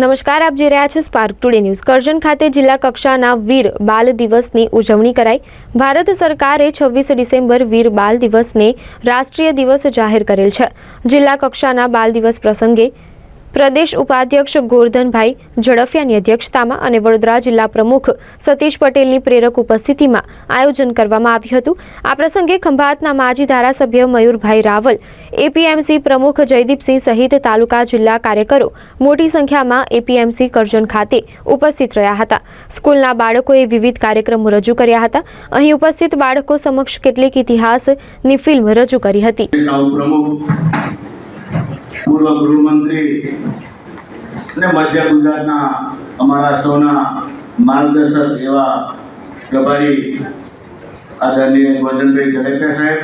નમસ્કાર, આપ જોઈ રહ્યા છો સ્પાર્ક ટુડે ન્યૂઝ કરજણ ખાતે જિલ્લા કક્ષાના વીર બાલ દિવસની ઉજવણી કરાઈ. ભારત સરકારે છવ્વીસ ડિસેમ્બર વીર બાલ દિવસને રાષ્ટ્રીય દિવસ જાહેર કરેલ છે. જિલ્લા કક્ષાના બાલ દિવસ પ્રસંગે પ્રદેશ ઉપાધ્યક્ષ ગોરધનભાઈ ઝડફિયાની અધ્યક્ષતામાં અને વડોદરા જિલ્લા પ્રમુખ સતીશ પટેલની પ્રેરક ઉપસ્થિતિમાં આયોજન કરવામાં આવ્યું હતું. આ પ્રસંગે ખંભાતના માજી ધારાસભ્ય મયુરભાઈ રાવલ, એપીએમસી પ્રમુખ જયદીપસિંહ સહિત તાલુકા જિલ્લા કાર્યકરો મોટી સંખ્યામાં એપીએમસી કરજણ ખાતે ઉપસ્થિત રહ્યા હતા. સ્કૂલના બાળકોએ વિવિધ કાર્યક્રમો રજૂ કર્યા હતા. અહીં ઉપસ્થિત બાળકો સમક્ષ કેટલીક ઇતિહાસની ફિલ્મ રજૂ કરી હતી. પૂર્વ ગૃહમંત્રી અને મધ્ય ગુજરાતના અમારા સૌના માર્ગદર્શક એવા પ્રભારી આદરણીય ગોધનભાઈ ઝડપિયા સાહેબ,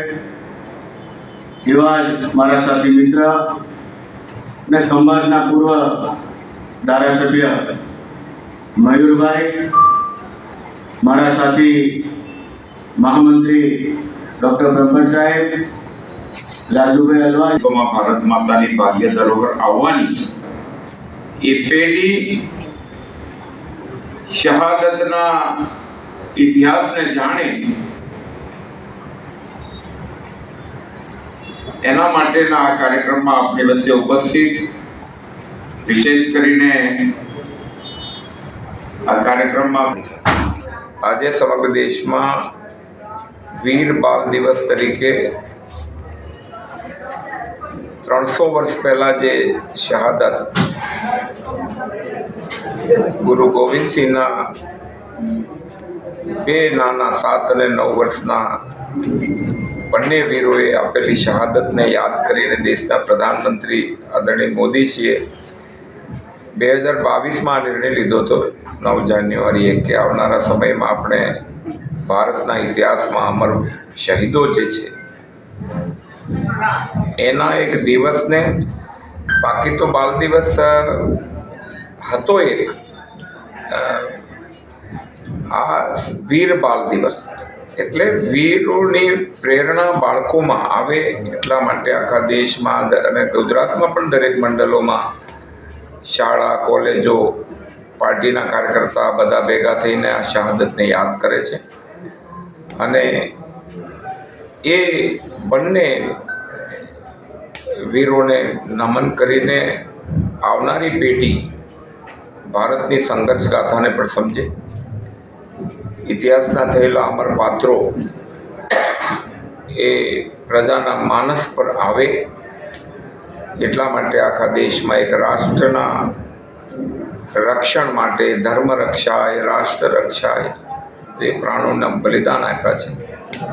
એવા જ મારા સાથી મિત્ર અને ખંભાતના પૂર્વ ધારાસભ્ય મયુરભાઈ, મારા સાથી મહામંત્રી ડૉક્ટર બ્રહ્મભટ્ટ સાહેબ રાજુભાઈ વિશ્વમાં ભારત માતાની ભાગ્ય ધરોહર આવવાની એ પેઢી શહાદતના ઇતિહાસને જાણે એના માટેના આ કાર્યક્રમમાં આપણી વચ્ચે ઉપસ્થિત, વિશેષ કરીને આ કાર્યક્રમમાં આજે સમગ્ર દેશમાં વીર બાલ દિવસ તરીકે ત્રણસો વર્ષ પહેલાં જે શહાદત ગુરુ ગોવિંદસિંહના બે નાના સાત અને નવ વર્ષના બંને વીરોએ આપેલી શહાદતને યાદ કરીને દેશના પ્રધાનમંત્રી આદરણીય મોદીજીએ બે હજાર બાવીસમાં નિર્ણય લીધો હતો. નવ જાન્યુઆરીએ કે આવનારા સમયમાં આપણે ભારતના ઇતિહાસમાં અમર શહીદો જે છે એના એક દિવસને બાકી તો બાલ દિવસ હતો એક. આ વીર બાલ દિવસ. એટલે વીરોની પ્રેરણા બાળકોમાં આવે એટલા માટે આખા દેશમાં અને ગુજરાતમાં પણ દરેક મંડળોમાં શાળા, કોલેજો, પાર્ટીના કાર્યકર્તા બધા ભેગા થઈને આ શહાદતને યાદ કરે છે. અને એ બંને વીરોને નમન કરીને આવનારી પેઢી ભારતની સંઘર્ષ ગાથાને પણ સમજે. ઇતિહાસના થયેલા અમર પાત્રો એ પ્રજાના માનસ પર આવે એટલા માટે આખા દેશમાં એક રાષ્ટ્રના રક્ષણ માટે ધર્મ રક્ષાય, રાષ્ટ્ર રક્ષાય, જે પ્રાણોના બલિદાન આપ્યા છે.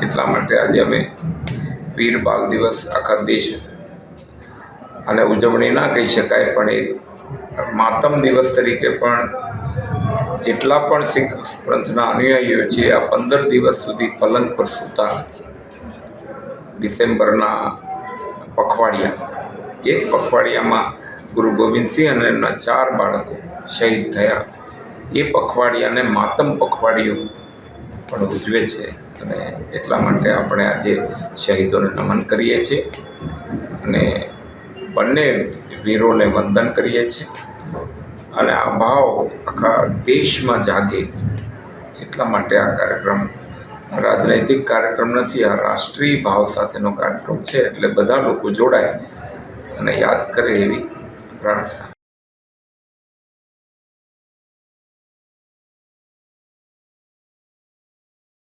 એટલા માટે આજે અમે વીર બાલ દિવસ આખા દેશ અને ઉજવણી ના કહી શકાય, પણ એ માતમ દિવસ તરીકે પણ જેટલા પણ શીખ પંથના અનુયાયીઓ છે, આ પંદર દિવસ સુધી પલંગ પર સૂતા નથી. ડિસેમ્બરના પખવાડિયા, એક પખવાડિયામાં ગુરુ ગોવિંદસિંહ અને એમના ચાર બાળકો શહીદ થયા. એ પખવાડિયાને માતમ પખવાડિયું પણ ઉજવે છે અને એટલા માટે આપણે આજે શહીદોને નમન કરીએ છીએ. અને બંને વીરોને વંદન કરીએ છીએ. અને આ ભાવ આખા દેશમાં જાગે એટલા માટે આ કાર્યક્રમ રાજનૈતિક કાર્યક્રમ નથી, આ રાષ્ટ્રીય ભાવ સાથેનો કાર્યક્રમ છે. એટલે બધા લોકો જોડાય અને યાદ કરે એવી પ્રાર્થના.